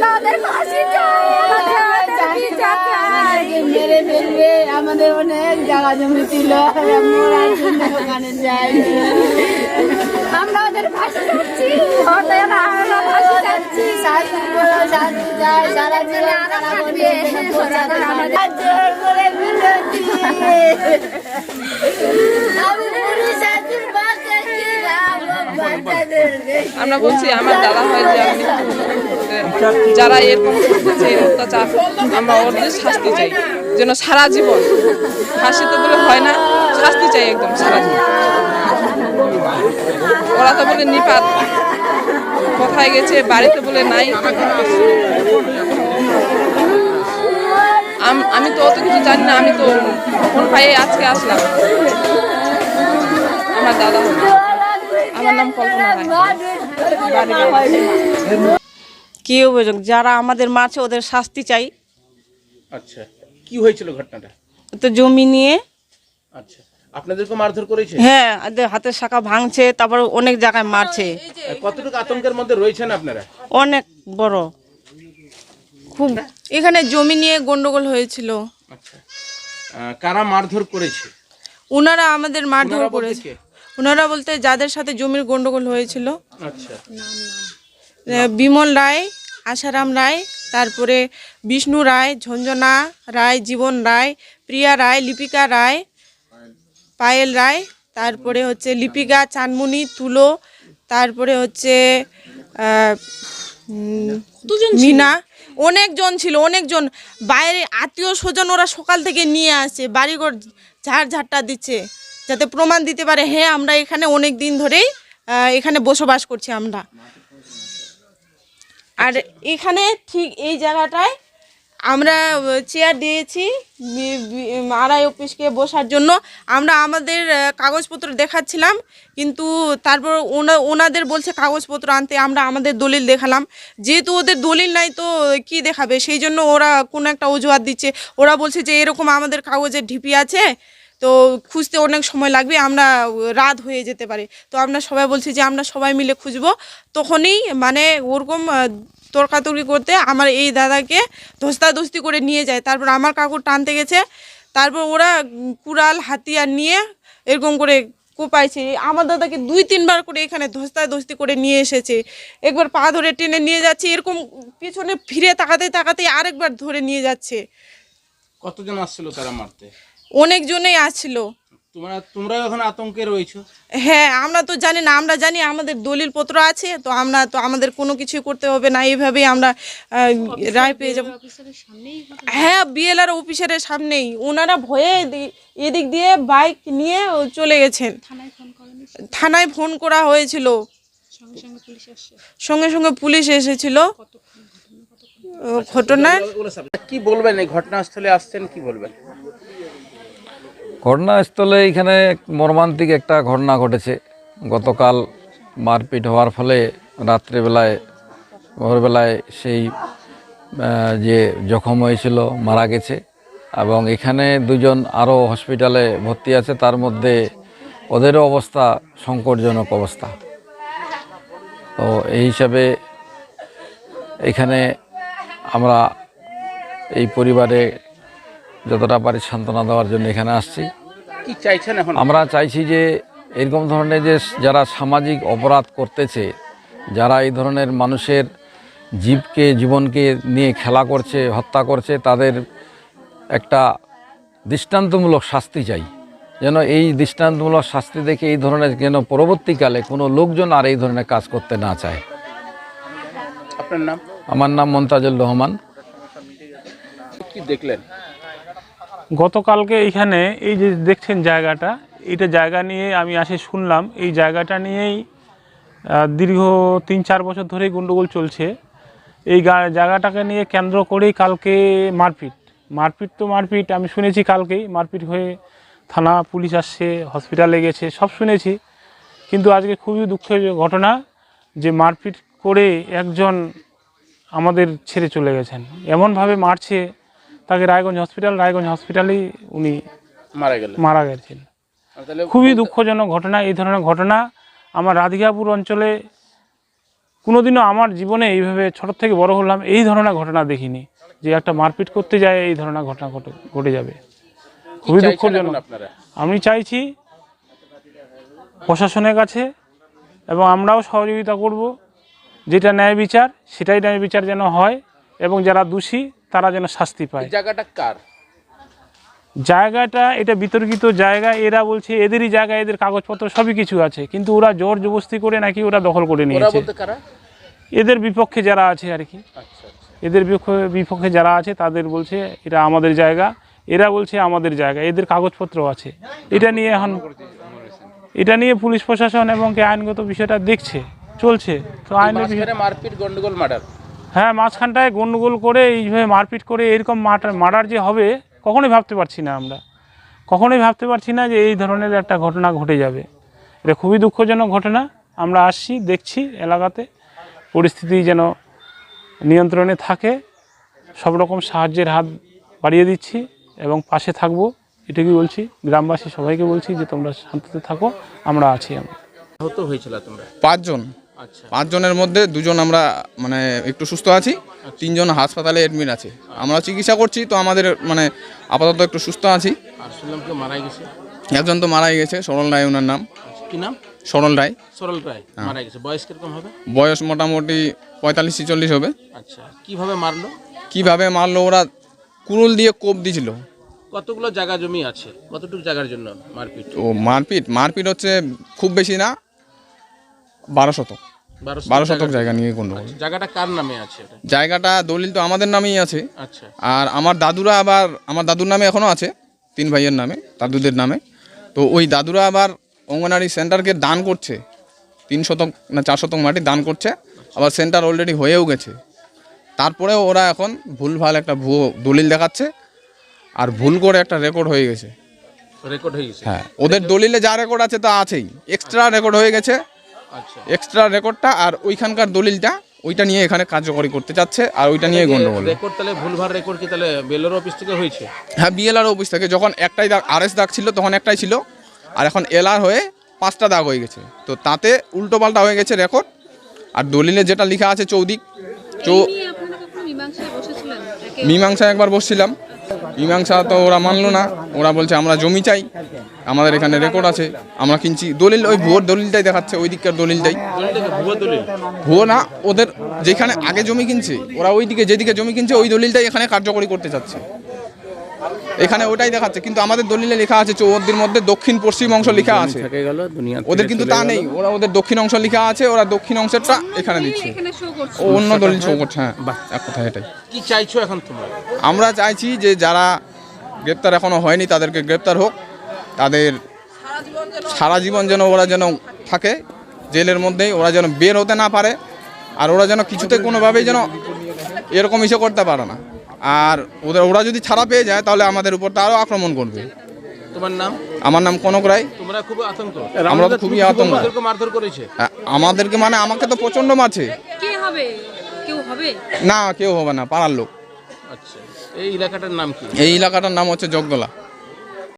আমরা ফাঁসি চাই আমাদের বিচার চাই মেরে ফেলবে আমাদের অনেক জায়গা জমি ছিল মরার ওখানে যাই আমরা ওদের ফাঁসি চাচ্ছি ওদের আমরা ফাঁসি চাচ্ছি শাস্তি করো শাস্তি চাই সারা জীবন আরও তারা থাকবে। বলবে এখানে পৌঁছাতে আমাদের- পারবে না। জোর করে বিরোধী আমি আমার বলছি, আমার দাদা হয় যে আমি যারা এরকম করতেছে অত্যাচার, আমরা ওদের শাস্তি চাই। যেন সারা জীবন ফাঁসি তো বলে হয় না, শাস্তি চাই একদম সারা জীবন। ওরা তো বলে নিপাত। কোথায় গেছে বাড়িতে বলে নাই। আমি তো অত কিছু জানি না, আমি তো ফোন পাইয়ে আজকে আসলাম। আমার দাদা। আমার নাম কল্পনা। কি অভিযোগ? যারা আমাদের মারছে ওদের শাস্তি চাই। আচ্ছা কি হয়েছিল ঘটনাটা? তো জমি নিয়ে। আচ্ছা আপনাদেরকে মারধর করেছে? হ্যাঁ হাতের শাখা ভাঙছে তারপর অনেক জায়গায় মারছে। কতটুকু আতঙ্কের মধ্যে রয়েছেন আপনারা? অনেক বড়। খুব এখানে জমি নিয়ে গন্ডগোল হয়েছিল। আচ্ছা কারা মারধর করেছে? ওনারা আমাদের মারধর করেছে? ওনারা বলতে যাদের সাথে জমির গন্ডগোল হয়েছিল। আচ্ছা। বিমল রায় আশারাম রায় তারপরে বিষ্ণু রায় ঝঞ্ঝনা রায় জীবন রায় প্রিয়া রায় লিপিকা রায় পায়েল রায় তারপরে হচ্ছে লিপিকা চানমুনি তুলো তারপরে হচ্ছে মিনা অনেকজন ছিল অনেকজন। বাইরে আত্মীয় স্বজন ওরা সকাল থেকে নিয়ে আসে বাড়িঘর ঝাড় ঝাড়টা দিচ্ছে। যাতে প্রমাণ দিতে পারে হ্যাঁ আমরা এখানে অনেক দিন ধরেই এখানে বসবাস করছি আমরা। আর এখানে ঠিক এই জায়গাটায় আমরা চেয়ার দিয়েছি আড়াই অফিসকে বসার জন্য। আমরা আমাদের কাগজপত্র দেখাচ্ছিলাম, কিন্তু তারপর ওনা, ওনাদের বলছে কাগজপত্র আনতে, আমরা আমাদের দলিল দেখালাম। যেহেতু ওদের দলিল নাই তো কি দেখাবে? সেই জন্য ওরা কোনো একটা অজুহাত দিচ্ছে। ওরা বলছে যে, এরকম আমাদের কাগজের ঢিপি আছে তো খুঁজতে অনেক সময় লাগবে, আমরা, রাত হয়ে যেতে পারে। তো আমরা সবাই বলছি যে, আমরা সবাই মিলে খুঁজবো। তখনই মানে ওরকম তর্কাতর্কি করতে আমার এই দাদাকে ধস্তাধস্তি করে নিয়ে যায়। তারপর আমার কাকু টানতে গেছে। তারপর ওরা কুড়াল, হাতিয়ার নিয়ে এরকম করে কোপাইছে। আমার দাদাকে দুই, তিনবার করে এখানে ধস্তাধস্তি করে নিয়ে এসেছে। একবার পা ধরে টেনে নিয়ে যাচ্ছে, এরকম পিছনে ফিরে তাকাতে তাকাতে আরেকবার ধরে নিয়ে যাচ্ছে। কতজন আসছিল তারা মারতে? অনেকজনেই আসছিল তোমরা তোমরা এখন আতঙ্কে রয়েছো? হ্যাঁ আমরা তো জানি না আমরা জানি আমাদের দলিল পত্র আছে তো আমরা তো আমাদের কোনো কিছু করতে হবে না এইভাবেই আমরা রায় পেয়ে যাব। হ্যাঁ বিএলআর অফিসারের সামনেই। ওনারা ভয়ে এদি- এদিক দিয়ে বাইক নিয়ে চলে গেছেন। থানায় ফোন করা হয়েছিল। সঙ্গে সঙ্গে পুলিশ এসেছিল। ও, ঘটনার কি বলবেন এই ঘটনাস্থলে আসছেন কি বলবেন? ঘটনাস্থলে এখানে মর্মান্তিক একটা ঘটনা ঘটেছে। গতকাল মারপিট হওয়ার ফলে রাত্রেবেলায়, ভোরবেলায় সেই যে জখম হয়েছিল মারা গেছে এবং এখানে দুজন আরও হসপিটালে ভর্তি আছে, তার মধ্যে ওদেরও অবস্থা সংকটজনক অবস্থা। তো এই হিসাবে এখানে আমরা এই পরিবারে যতটা পারি সান্ত্বনা দেওয়ার জন্য এখানে আসছি। কি চাইছেন এখন? আমরা চাইছি যে এরকম ধরনের যে যারা সামাজিক অপরাধ করতেছে যারা এই ধরনের মানুষের জীবকে জীবনকে নিয়ে খেলা করছে হত্যা করছে তাদের একটা দৃষ্টান্তমূলক শাস্তি চাই। যেন এই দৃষ্টান্তমূলক শাস্তি দেখে এই ধরনের যেন পরবর্তীকালে কোনো লোকজন আর এই ধরনের কাজ করতে না চায়। আপনার নাম? আমার নাম মন্তাজুর রহমান। কি দেখলেন? গতকালকে এইখানে এই যে দেখছেন জায়গাটা এটা জায়গা নিয়ে আমি আসে শুনলাম, এই জায়গাটা নিয়েই দীর্ঘ তিন চার বছর ধরেই গণ্ডগোল চলছে। এই জায়গাটাকে নিয়ে কেন্দ্র করেই কালকে মারপিট। মারপিট তো মারপিট, আমি শুনেছি কালকেই, মারপিট হয়ে থানা পুলিশ আসছে, হসপিটালে গেছে, সব শুনেছি। কিন্তু আজকে খুবই দুঃখের ঘটনা যে মারপিট করে একজন আমাদের ছেড়ে চলে গেছেন। এমনভাবে মারছে তাকে রায়গঞ্জ হসপিটাল রায়গঞ্জ হসপিটালেই উনি মারা গেলেন। মারা গেছেন। খুবই দুঃখজনক ঘটনা এই ধরনের ঘটনা আমার রাধিকাপুর অঞ্চলে কোনোদিনও আমার জীবনে এইভাবে ছোট থেকে বড় হলাম এই ধরনের ঘটনা দেখিনি। যে একটা মারপিট করতে যায় এই ধরনের ঘটনা ঘটে ঘটে যাবে। খুবই দুঃখজনক। আমি চাইছি প্রশাসনের কাছে এবং আমরাও সহযোগিতা করব। যেটা ন্যায় বিচার সেটাই ন্যায় বিচার যেন হয় এবং যারা দোষী তারা যেন শাস্তি পায়। জায়গাটা কার? জায়গাটা এটা বিতর্কিত জায়গা এরা বলছে এদেরই জায়গা এদের কাগজপত্র সবই কিছু আছে। কিন্তু ওরা জোর জবস্তি করে নাকি ওরা দখল করে নিয়েছে। এদের বিপক্ষে যারা আছে আর কি। আচ্ছা আচ্ছা। এদের বিপক্ষে বিপক্ষে যারা আছে তাদের বলছে এটা আমাদের জায়গা এরা বলছে আমাদের জায়গা এদের কাগজপত্র আছে। এটা নিয়ে এখন এটা নিয়ে পুলিশ প্রশাসন এবং আইনগত বিষয়টা দেখছে চলছে। তো আইনের মারপিট গন্ডগোল মার্ডার। হ্যাঁ মাঝখানটায় গন্ডগোল করে এইভাবে মারপিট করে এরকম মার্ডার যে হবে কখনোই ভাবতে পারছি না আমরা। কখনোই ভাবতে পারছি না যে এই ধরনের একটা ঘটনা ঘটে যাবে। এটা খুবই দুঃখজনক ঘটনা। আমরা আসছি দেখছি এলাকাতে পরিস্থিতি যেন নিয়ন্ত্রণে থাকে। সব রকম সাহায্যের হাত বাড়িয়ে দিচ্ছি এবং পাশে থাকব এটুকুই বলছি। গ্রামবাসী সবাইকে বলছি যে তোমরা শান্তিতে থাকো আমরা আছি আমরা হয়েছিল তোমরা? পাঁচজন। পাঁচজনের মধ্যে দুজন আমরা মানে একটু সুস্থ আছি তিনজন হাসপাতালে অ্যাডমিট আছে। আমরা চিকিৎসা করছি তো আমাদের মানে আপাতত একটু সুস্থ আছি। একজন তো মারাই গেছে সরল রায় ওনার নাম। আচ্ছা, কি নাম? সরল রায়। সরল রায় মারা গেছে। বয়স কীরকম হবে? বয়স মোটামুটি পঁয়তাল্লিশ ছিচল্লিশ হবে। আচ্ছা কীভাবে মারলো? কীভাবে মারলো ওরা কুরুল দিয়ে কোপ দিছিল কতগুলো জায়গা জমি আছে? কতটুকু জায়গার জন্য মারপিট? তো মারপিট মারপিট হচ্ছে খুব বেশি না বারো শতক। বারো শতক জায়গা নিয়ে কোনো জায়গাটা কার নামে আছে জায়গাটা দলিল তো আমাদের নামেই আছে। আচ্ছা। আর আমার দাদুরা আবার আমার দাদুর নামে এখনও আছে তিন ভাইয়ের নামে দাদুদের নামে। তো ওই দাদুরা আবার অঙ্গনারী সেন্টারকে দান করছে তিন শতক না চার শতক মাটি দান করছে আবার সেন্টার অলরেডি হয়েও গেছে। তারপরেও ওরা এখন ভুলভাল একটা ভুয়ো দলিল দেখাচ্ছে আর ভুল করে একটা রেকর্ড হয়ে গেছে। রেকর্ড হয়ে গেছে। হ্যাঁ ওদের দলিলে যা রেকর্ড আছে তা আছেই। এক্সট্রা রেকর্ড হয়ে গেছে। আচ্ছা এক্সট্রা রেকর্ডটা আর ওইখানকার দলিলটা ওইটা নিয়ে এখানে কার্যকরী করতে চাচ্ছে আর ওইটা নিয়ে গন্ডগোল। রেকর্ড তাহলে ভুলভাল রেকর্ড কি তাহলে বেলোর অফিস থেকে হয়েছে? হ্যাঁ বিএলআর অফিস থেকে। যখন একটাই দাগ আরএস দাগ ছিল তখন একটাই ছিল। আর এখন এলআর হয়ে পাঁচটা দাগ হয়ে গেছে। তো তাতে উল্টো পাল্টা হয়ে গেছে রেকর্ড। আর দলিলে যেটা লেখা আছে চৌদিক চৌ মীমাংসা একবার বসছিলাম। মীমাংসা তো ওরা মানলো না। ওরা বলছে, আমরা জমি চাই, আমাদের এখানে রেকর্ড আছে, আমরা কিনছি। দলিল, ওই ভুয়োর দলিলটাই দেখাচ্ছে, ওই দিককার দলিলটাই। ভুয়ো না, ওদের যেখানে আগে জমি কিনছে, ওরা ওই দিকে যেদিকে জমি কিনছে, ওই দলিলটাই এখানে কার্যকরী করতে চাচ্ছে। এখানে ওটাই দেখাচ্ছে কিন্তু আমাদের দলিলে লেখা আছে চৌহদ্দির মধ্যে দক্ষিণ পশ্চিম অংশ লেখা আছে। ওদের কিন্তু তা নেই ওরা ওদের দক্ষিণ অংশ লেখা আছে ওরা দক্ষিণ অংশেরটা এখানে দিচ্ছে। এখানে শো করছে। ও অন্য দলিল শো করছে হ্যাঁ এক কথা এটাই। কি চাইছো এখন তোমরা? আমরা চাইছি যে যারা গ্রেপ্তার এখনও হয়নি তাদেরকে গ্রেপ্তার হোক তাদের সারা জীবন যেন ওরা যেন থাকে জেলের মধ্যেই ওরা যেন বের হতে না পারে আর ওরা যেন কিছুতে কোনোভাবেই যেন এরকম ইসে করতে পারে না। আর ওদের ওরা যদি ছাড়া পেয়ে যায় তাহলে আমাদের উপর তারও আরও আক্রমণ করবে। তোমার নাম? আমার নাম কনক রায়। তোমরা খুব আতঙ্ক। আমরা তো খুবই আতঙ্ক। আমাদেরকে মারধর করেছে? আমাদেরকে মানে আমাকে তো প্রচণ্ড মারছে। কে হবে? কেউ হবে? না কেউ হবে না পাড়ার লোক। আচ্ছা এই এলাকাটার নাম কি? এই এলাকাটার নাম হচ্ছে জগদলা।